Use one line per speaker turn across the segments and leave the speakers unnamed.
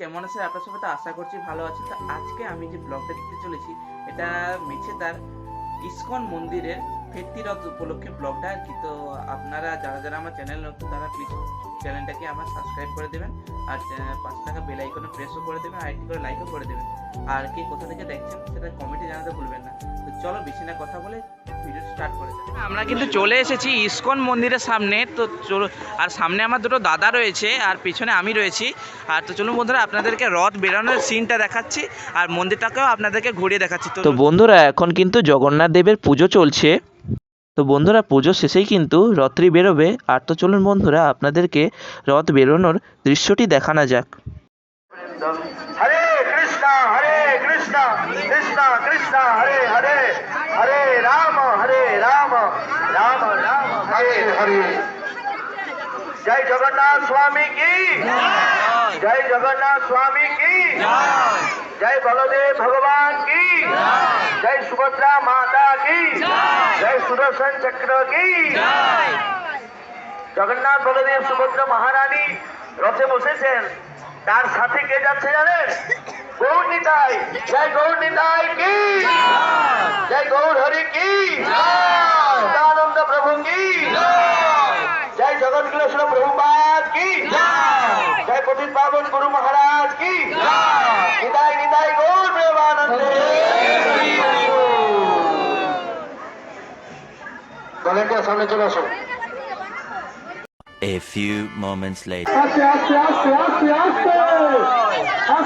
কেমন আছে আপনার সবাই তো আশা করছি ভালো আছে তো আজকে আমি যে ব্লগটা দিতে চলেছি, এটা মেছেদার ইসকন মন্দিরের ফেরতিরথ উপলক্ষে ব্লগটা আর কি। তো আপনারা, যারা যারা আমার চ্যানেল নতুন, তারা প্লিজ চ্যানেলটাকে আমার সাবস্ক্রাইব করে দেবেন আর পাঁচ টাকা বেল আইকনে প্রেসও করে দেবেন, আর একটি করে লাইকও করে দেবেন। আর কে কোথা থেকে দেখছেন চলো বেশি না কথা বলে ভিডিও স্টার্ট করে দেবো আমরা কিন্তু চলে এসেছি ইসকন মন্দিরের সামনে তো চলো আর সামনে আমার দুটো দাদা রয়েছে আর পিছনে আমি রয়েছি। আর তো চলুন বন্ধুরা আপনাদেরকে রথ বেরোনোর সিনটা দেখাচ্ছি আর মন্দিরটাকেও আপনাদেরকে ঘুরিয়ে দেখাচ্ছি।
তো বন্ধুরা এখন কিন্তু জগন্নাথ দেবের পুজো চলছে। তো বন্ধুরা পুজো শেষেই কিন্তু রথটি বেরোবে। আর তো চলুন বন্ধুরা আপনাদেরকে রথ বেরোনোর দৃশ্যটি দেখানো যাক।
कृष्णा कृष्णा हरे हरे हरे राम हरे राम राम राम हरे हरे जय जगन्नाथ स्वामी की जय जगन्नाथ स्वामी की जय बलदेव भगवान की जय सुभद्रा माता की जय सुदर्शन चक्र की जगन्नाथ बलदेव सुभद्रा महारानी रथे बसेছেন তার সাথে কে যাচ্ছে জানেন? গৌর নিতাই। জয় গৌর নিতাই কি? জয় গৌর হরি কি? সদানন্দ প্রভু কি? জয় জগৎ কিলেশ্বর প্রভুপাদ কি? জয় পতিত পাবন গুরু মহারাজ কি? নিতাই নিতাই গৌর প্রেমানন্দে ভলেন্টিয়ার সামনে চলে আসো
A few moments later.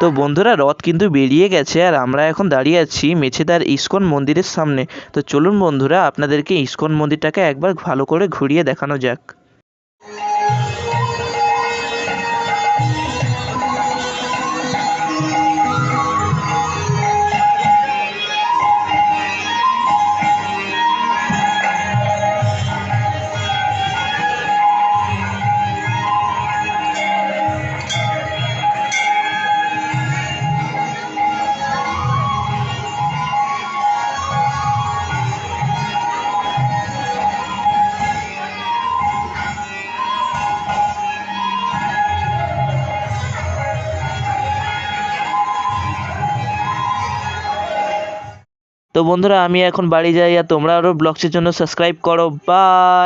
তো বন্ধুরা, রথ কিন্তু বেরিয়ে গেছে আর আমরা এখন দাঁড়িয়ে আছি মেছেদার ইস্কন মন্দিরের সামনে। তো চলুন বন্ধুরা, আপনাদেরকে ইস্কন মন্দিরটাকে একবার ভালো করে ঘুরিয়ে দেখানো যাক। তো বন্ধুরা আমি এখন বাড়ি যাই আর তোমরা আরও ব্লগসের জন্য সাবস্ক্রাইব করো। বাই